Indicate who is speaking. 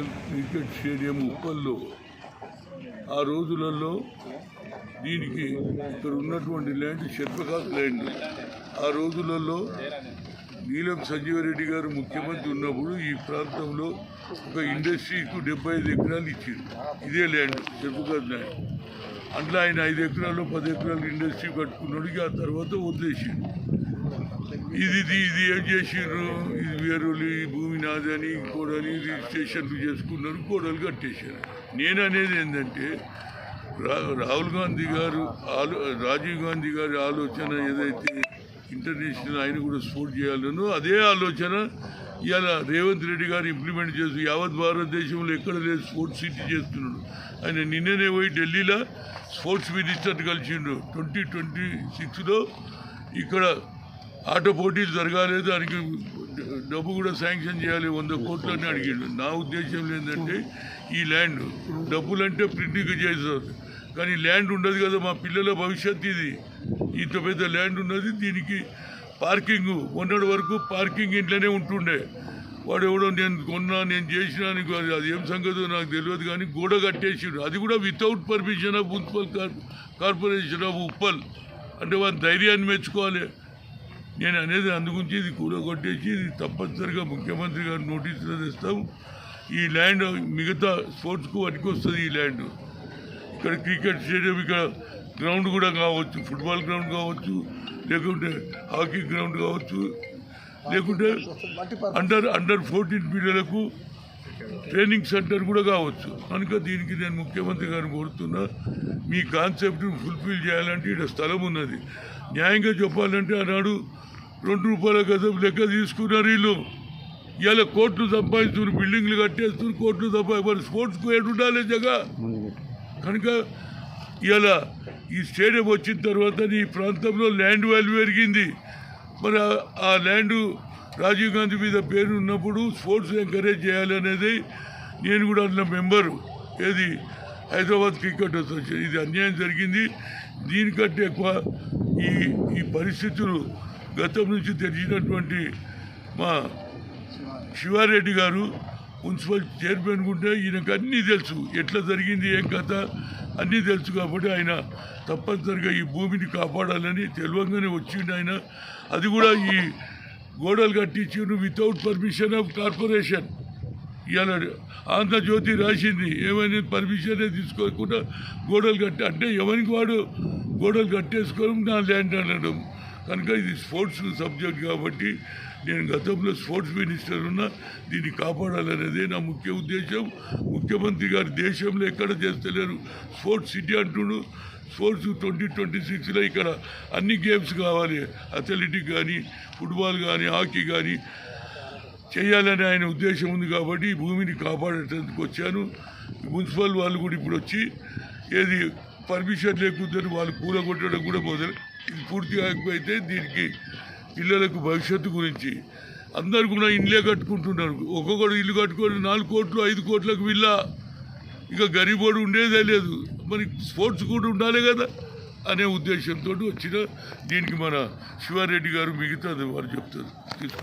Speaker 1: International cricket stadium ఉప్పల్లో. ఆ రోజులలో దీనికి ఇక్కడ ఉన్నటువంటి ల్యాండ్ శర్పకాస్ ల్యాండ్. ఆ రోజులలో నీలం సంజీవరెడ్డి గారు ముఖ్యమంత్రి ఉన్నప్పుడు ఈ ప్రాంతంలో ఒక ఇండస్ట్రీకు డెబ్బై ఐదు ఎకరాలు ఇచ్చింది ఇదే ల్యాండ్ శర్పకాస్ ల్యాండ్. అట్లా ఆయన ఐదు ఎకరాలు పది ఎకరాలు ఇండస్ట్రీ కట్టుకున్నాడు. ఆ తర్వాత వదిలేసిండు. ఇది ఇది ఇది ఏం చేసిర్రు? ఇది వేరులు ఈ భూమి నాదని కోడని రిజిస్ట్రేషన్లు చేసుకున్నారు కోడలు కట్టేశారు. నేను అనేది ఏంటంటే రా- రాహుల్ గాంధీ గారు ఆలో రాజీవ్ గాంధీ గారి ఆలోచన ఏదైతే ఇంటర్నేషనల్ ఆయన కూడా సపోర్ట్ చేయాలనో అదే ఆలోచన ఇవాళ రేవంత్ రెడ్డి గారు ఇంప్లిమెంట్ చేస్తూ యావత్ భారతదేశంలో ఎక్కడ లేదు స్పోర్ట్స్ సిటీ చేస్తున్నాడు. ఆయన నిన్ననే పోయి ఢిల్లీలో స్పోర్ట్స్ మినిస్టర్ కలిసిండు. ట్వంటీ ట్వంటీ సిక్స్లో ఇక్కడ ఆటో పోటీలు జరగాలి దానికి డబ్బు కూడా శాంక్షన్ చేయాలి వంద కోట్లని అడిగాడు. నా ఉద్దేశం ఏంటంటే ఈ ల్యాండ్ డబ్బులంటే ప్రింటింగ్ చేసేది. కానీ ల్యాండ్ ఉండదు కదా మా పిల్లల భవిష్యత్తు ఇది. ఇంత పెద్ద ల్యాండ్ ఉన్నది దీనికి పార్కింగ్ మొన్నటి వరకు పార్కింగ్ ఇంట్లోనే ఉంటుండే. వాడు ఎవడో నేను కొన్నా నేను చేసినా నీకు అది అది ఏం సంగతో నాకు తెలియదు కానీ గోడ కట్టేసిండు. అది కూడా without permission of municipal corporation of Uppal అంటే వారి ధైర్యాన్ని మెచ్చుకోవాలి. నేను అనేది అందుగురించి ఇది కూలగొట్టేసి ఇది తప్పనిసరిగా ముఖ్యమంత్రి గారు నోటీసులు తెస్తాం ఈ ల్యాండ్ మిగతా స్పోర్ట్స్కు వాటికి వస్తుంది ఈ ల్యాండ్. ఇక్కడ క్రికెట్ స్టేడియం ఇక్కడ గ్రౌండ్ కూడా కావచ్చు ఫుట్బాల్ గ్రౌండ్ కావచ్చు లేకుంటే హాకీ గ్రౌండ్ కావచ్చు లేకుంటే అండర్ అండర్ ఫోర్టీన్ పిల్లలకు ట్రైనింగ్ సెంటర్ కూడా కావచ్చు. కనుక దీనికి నేను ముఖ్యమంత్రి గారిని కోరుతున్నా మీ కాన్సెప్ట్ని ఫుల్ఫిల్ చేయాలంటే ఇక్కడ స్థలం ఉన్నది. న్యాయంగా చెప్పాలంటే ఆనాడు రెండు రూపాయల గజం లెక్క తీసుకున్నారు వీళ్ళు. ఇవాళ కోట్లు సంపాదిస్తున్నారు బిల్డింగ్లు కట్టేస్తున్నారు కోట్లు సంపాది మరి స్పోర్ట్స్కు ఏడు ఉండాలి జగా. కనుక ఇవాళ ఈ స్టేడియం వచ్చిన తర్వాత ఈ ప్రాంతంలో ల్యాండ్ వాల్యూ పెరిగింది. మరి ఆ- ఆ ల్యాండ్ రాజీవ్ గాంధీ మీద పేరు ఉన్నప్పుడు స్పోర్ట్స్ ఎంకరేజ్ చేయాలనేది నేను కూడా అందులో మెంబరు. ఏది? Hyderabad cricket association. ఇది అన్యాయం జరిగింది. దీనికంటే ఎక్కువ ఈ ఈ పరిస్థితులు గతం నుంచి తెలిసినటువంటి మా శివారెడ్డి గారు మున్సిపల్ చైర్మన్ ఉంటే ఈయనకు అన్నీ తెలుసు. ఎట్లా జరిగింది ఏం కథ అన్నీ తెలుసు కాబట్టి ఆయన తప్పనిసరిగా ఈ భూమిని కాపాడాలని తెలివంగానే వచ్చిండు ఆయన. అది కూడా ఈ గోడలు కట్టించిండు వితౌట్ పర్మిషన్ ఆఫ్ కార్పొరేషన్ ఇవాళ ఆంధ్రజ్యోతి రాసింది ఏమైనా పర్మిషనే తీసుకోకుండా గోడలు కట్టి అంటే ఎవరికి వాడు గోడలు కట్టేసుకోవడం నా ల్యాండ్ అనడం కనుక ఇది స్పోర్ట్స్ సబ్జెక్ట్ కాబట్టి నేను గతంలో స్పోర్ట్స్ మినిస్టర్ ఉన్నా దీన్ని కాపాడాలనేదే నా ముఖ్య ఉద్దేశం. ముఖ్యమంత్రి గారు దేశంలో ఎక్కడ చేస్తలేరు. స్పోర్ట్స్ సిటీ అంటుడు స్పోర్ట్స్ ట్వంటీ ట్వంటీ సిక్స్లో ఇక్కడ అన్ని గేమ్స్ కావాలి. అథ్లెటిక్ కానీ ఫుట్బాల్ కానీ హాకీ కానీ చేయాలని ఆయన ఉద్దేశం ఉంది కాబట్టి భూమిని కాపాడటానికి వచ్చాను. మున్సిపల్ వాళ్ళు కూడా ఇప్పుడు వచ్చి ఏది పర్మిషన్ లేకుంటే వాళ్ళు కూలగొట్టడం కూడా మొదలు ఇది పూర్తిగా అయితే దీనికి పిల్లలకు భవిష్యత్తు గురించి అందరు కూడా ఇల్లే కట్టుకుంటున్నారు. ఒక్కొక్కడు ఇల్లు కట్టుకొని నాలుగు కోట్లు ఐదు కోట్లకు విల్లా. ఇక గరీబోడు ఉండేదే లేదు. మరి స్పోర్ట్స్ కూడా ఉండాలి కదా అనే ఉద్దేశంతో వచ్చిన దీనికి మన శివారెడ్డి గారు మిగతాది వారు చెప్తారు. తీసుకో